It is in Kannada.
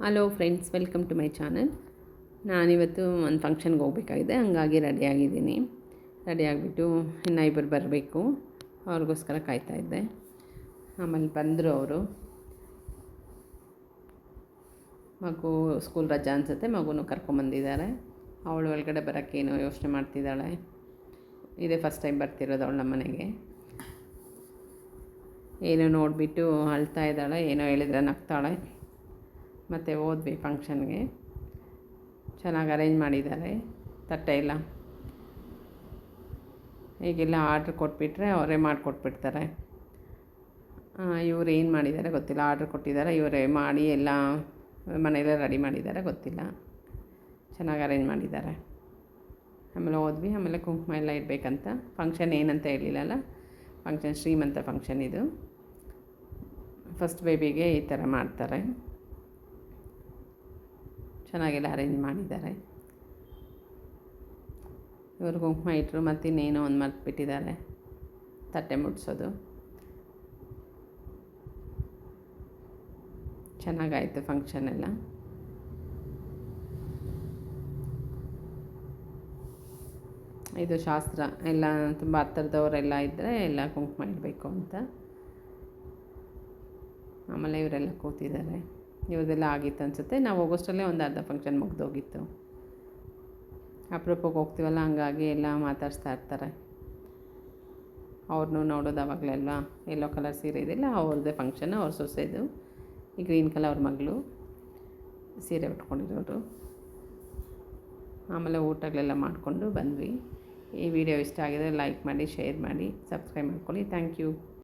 Hello friends welcome to my channel ನಾನಿವತ್ತು ಒಂದು ಫಂಕ್ಷನ್ಗೆ ಹೋಗ್ಬೇಕಾಗಿದೆ. ಹಂಗಾಗಿ ರೆಡಿಯಾಗಿದ್ದೀನಿ ರೆಡಿ ಆಗಿಬಿಟ್ಟು ಇನ್ನು ಇಬ್ಬರು ಬರಬೇಕು. ಅವ್ರಿಗೋಸ್ಕರ ಕಾಯ್ತಾ ಇದ್ದೆ. ಆಮೇಲೆ ಬಂದರು ಅವರು. ಮಗು ಸ್ಕೂಲ್ ರಜಾ ಅನಿಸುತ್ತೆ. ಮಗುನೂ ಕರ್ಕೊಂಬಂದಿದ್ದಾರೆ ಅವಳು ಒಳಗಡೆ ಬರೋಕ್ಕೇನೋ ಯೋಚನೆ ಮಾಡ್ತಿದ್ದಾಳೆ. ಇದೇ ಫಸ್ಟ್ ಟೈಮ್ ಬರ್ತಿರೋದು ಅವಳು ನಮ್ಮ ಮನೆಗೆ. ಏನೋ ನೋಡಿಬಿಟ್ಟು ಅಳ್ತಾ ಇದ್ದಾಳೆ. ಏನೋ ಹೇಳಿದ್ರೆ ನಗ್ತಾಳೆ. ಮತ್ತು ಹೋದ್ವಿ ಫಂಕ್ಷನ್ಗೆ. ಚೆನ್ನಾಗಿ ಅರೇಂಜ್ ಮಾಡಿದ್ದಾರೆ. ತಟ್ಟೆ ಎಲ್ಲ. ಈಗೆಲ್ಲ ಆರ್ಡ್ರ್ ಕೊಟ್ಬಿಟ್ರೆ ಅವರೇ ಮಾಡಿಕೊಟ್ಬಿಡ್ತಾರೆ. ಇವ್ರು ಏನು ಮಾಡಿದ್ದಾರೆ ಗೊತ್ತಿಲ್ಲ. ಆರ್ಡ್ರ್ ಕೊಟ್ಟಿದ್ದಾರೆ. ಇವರೇ ಮಾಡಿ ಎಲ್ಲ ಮನೆಯಲ್ಲೇ ರೆಡಿ ಮಾಡಿದ್ದಾರೆ ಗೊತ್ತಿಲ್ಲ. ಚೆನ್ನಾಗಿ ಅರೇಂಜ್ ಮಾಡಿದ್ದಾರೆ. ಆಮೇಲೆ ಹೋದ್ವಿ. ಆಮೇಲೆ ಕುಂಕುಮ ಎಲ್ಲ ಇಡಬೇಕಂತ. ಫಂಕ್ಷನ್ ಏನಂತ ಹೇಳಿಲ್ಲಲ್ಲ? ಫಂಕ್ಷನ್ ಶ್ರೀಮಂತ ಫಂಕ್ಷನ್ ಇದು. ಫಸ್ಟ್ ಬೇಬಿಗೆ ಈ ಥರ ಮಾಡ್ತಾರೆ. ಚೆನ್ನಾಗೆಲ್ಲ ಅರೇಂಜ್ ಮಾಡಿದ್ದಾರೆ. ಇವರು ಕುಂಕುಮ ಇಟ್ಟರು ಮತ್ತು ಇನ್ನೇನೋ ಒಂದು ಮರ್ತ್ಬಿಟ್ಟಿದ್ದಾರೆ ತಟ್ಟೆ ಮುಟ್ಸೋದು ಚೆನ್ನಾಗಾಯಿತು ಫಂಕ್ಷನ್ ಎಲ್ಲ. ಇದು ಶಾಸ್ತ್ರ. ಎಲ್ಲ ತುಂಬ ಹತ್ತಿರದವರೆಲ್ಲ ಇದ್ದರೆ ಎಲ್ಲ ಕುಂಕುಮ ಇಡಬೇಕು ಅಂತ. ಆಮೇಲೆ ಇವರೆಲ್ಲ ಕೂತಿದ್ದಾರೆ. ಇವ್ರದ್ದೆಲ್ಲ ಆಗಿತ್ತು ಅನಿಸುತ್ತೆ. ನಾವು ಹೋಗೋಷ್ಟರಲ್ಲೇ ಒಂದು ಅರ್ಧ ಫಂಕ್ಷನ್ ಮುಗ್ದೋಗಿತ್ತು. ಅಪರೂಪಕ್ಕೆ ಹೋಗ್ತೀವಲ್ಲ, ಹಂಗಾಗಿ ಎಲ್ಲ ಮಾತಾಡಿಸ್ತಾ ಇರ್ತಾರೆ. ಅವ್ರನ್ನೂ ನೋಡೋದು ಅವಾಗಲೆಲ್ಲ ಎಲ್ಲೋ ಕಲರ್ ಸೀರೆ ಇದೆಯಲ್ಲ ಅವ್ರದ್ದೇ ಫಂಕ್ಷನ್ ಅವ್ರ ಸೊಸೆದು ಈ ಗ್ರೀನ್ ಕಲರ್ ಮಗಳು. ಸೀರೆ ಉಟ್ಕೊಂಡಿರೋರು. ಆಮೇಲೆ ಊಟಗಳೆಲ್ಲ ಮಾಡಿಕೊಂಡು ಬಂದ್ವಿ. ಈ ವಿಡಿಯೋ ಇಷ್ಟ ಆಗಿದೆ ಲೈಕ್ ಮಾಡಿ ಶೇರ್ ಮಾಡಿ ಸಬ್ಸ್ಕ್ರೈಬ್ ಮಾಡ್ಕೊಳ್ಳಿ. Thank you